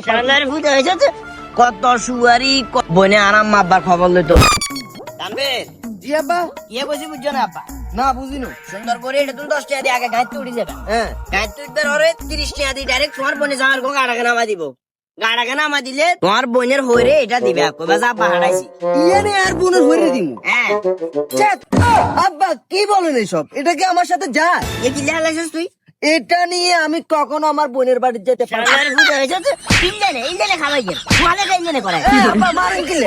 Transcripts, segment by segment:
শালার ভূত হয়েছে তো? কত সুয়ারি বনে আরাম আব্বার খবর লইতো। জি আব্বা। ইয়ে বসি বুঝছ না আব্বা। না বুঝিনু। সুন্দর করে এটা তুমি দশ টাকা দিয়ে আগে গাড়িতে উঠে যাবে হ্যাঁ। গাড়িতে উঠবে ওরে তিরিশ টাকা দিয়ে ডাইরেক্ট তোমার বোনে যাওয়ার গো গাড়াকে নামা দিব গাড়াকে নামা দিলে তোমার বোনের হইরে এটা দিবে। কইবা যা পাহাড়াইছি ইয়ানে আর বোনের হইরে দিমু। হ্যাঁ। আব্বা কি বলেন এসব এটা কি আমার সাথে যা এ কি লেখা তুই? এটা নিয়ে আমি কখনো আমার বোনের বাড়ি যেতে পারি না। শালার ভূত হয়েছে তো? ইন্দানে, ইন্দানে খাওয়াই গেল। তোয়ালে কে ইন্দানে করায়? এ, আব্বা মারেন কি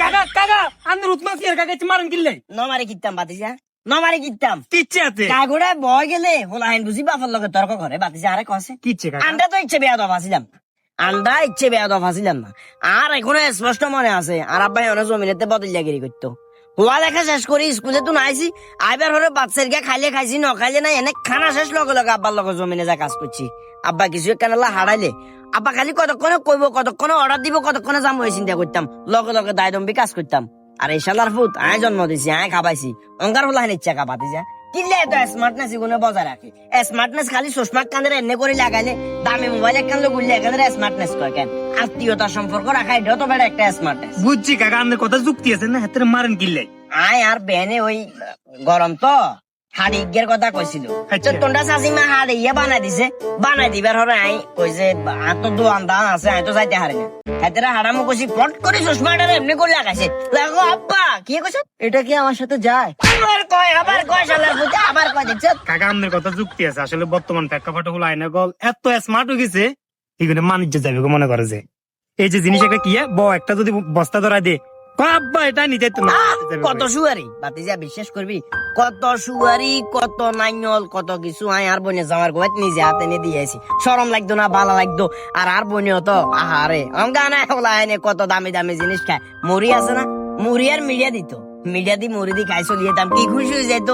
কাকা কাকা আন্দর উৎমাস এর কাকা মারেন কিনলে নমারে কিত্তাম বাতিজা। নমারে কিত্তাম কিচ্ছে আছে? কাগুড়া বয় গেলে হোলা বুঝি বাপর লগে তর্ক করে বাতিজা আরে কসে। কিচ্ছে কাকা। আন্ডা তো ইচ্ছে বেয়াদব ইচ্ছে আসিলাম না। আর এখনও স্পষ্ট মনে আছে আর আব্বাই অনেক জমিনেতে বদল জাগিরি করতো। হওয়া লেখা শেষ করি স্কুলে তো নাইছি। আইবার হরে বাচ্চার গিয়া খাইলে খাইছি ন নাই, এনে খানা শেষ লগে লগে আব্বার লগে জমিনে যা কাজ করছি আব্বা কিছু কানালা হারাইলে আব্বা খালি কতক্ষণে কইব কতক্ষণে অর্ডার দিব কতক্ষণে যাম ওই চিন্তা করতাম লগে লগে দায়দম্বি কাজ করতাম আর এই শালার ফুট আয় জন্ম দিছি, আয় খাবাইছি। অঙ্গার হলা হেন ইচ্ছা কাপাতি যা কিনলে এত স্মার্টনেস এগুলো বজায় রাখে স্মার্টনেস খালি চশমা কানের এনে করে লাগাইলে, দামি মোবাইল এক কানলে গুললে এখানে স্মার্টনেস কয় কেন? আত্মীয়তার সম্পর্ক রাখা এটাও তো বেড়ে একটা স্মার্টনেস বুঝছি কাকা আন্দর কথা যুক্তি আছে না হাতের মারেন কিনলে। আয় আর বেনে ওই গরম তো হাড়ি ইগের কথা কইছিল। আচ্ছা। ইয়ে বানাই দিছে বানাই দিবার হরে আই কইছে আর তো দোয়ান দান আছে আই তো যাইতে হারে না। হাতেরা হাড়ামো কইছি ফট করে চশমাটা এমনি করে লাগাইছে লাগো আব্বা কি কইছ? এটা কি আমার সাথে যায়? আবার কয় আবার কয় শালার বুঝে আবার কয় দেখছ কাকা আমাদের কথা যুক্তি আছে আসলে বর্তমান প্রেক্ষাপটে হলো আয়না গল এত স্মার্ট হয়ে গেছে এগুলো বাণিজ্য যাবে মনে করে যে। এই যে জিনিস একটা কি ব একটা যদি বস্তা ধরা দে। আব্বা এটা নিতে তো কত সুয়ারি। বাতিজা বিশ্বাস করবি? কত সুয়ারি কত নাইনল কত কিছু আয় আর বনে যাওয়ার গোয়াত নিজে হাতে নিয়ে দিয়েছি সরম লাগতো না ভালো লাগতো। আর আর বনেও তো আহারে। অঙ্গা না এনে কত দামি দামি জিনিস খায়। মুড়ি আছে না? মুড়ি আর মিডিয়া দিত। মিডিয়া দি মুড়ি দি খাই চলিয়ে দাম কি খুশি হয়ে যেত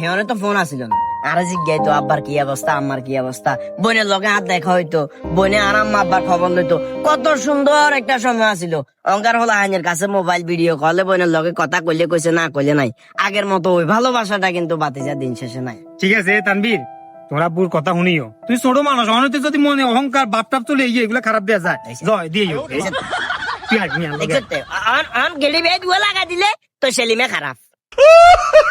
হেনে তো ফোন আসিল না। আর জিজ্ঞাই তো আব্বার কি অবস্থা আম্মার কি অবস্থা? বোনের লগে হাত দেখা হইতো বোনে আর আম্মা আব্বার খবর লইতো। কত সুন্দর একটা সময় আছিল। অঙ্কার হলো আইনের কাছে মোবাইল ভিডিও কলে বোনের লগে কথা কইলে কইছে না কইলে নাই। আগের মতো ওই ভালোবাসাটা কিন্তু বাতিজা দিন শেষে নাই। ঠিক আছে তানবীর তোরা বুর কথা শুনিও। তুই ছোট মানুষ অনতে যদি মনে অহংকার বাপ টাপ চলে গিয়ে এগুলো খারাপ দেওয়া যায়। জয় দিয়ে আমার আন গেলি বেদ লাগা দিলে তো সেলিমে খারাপ।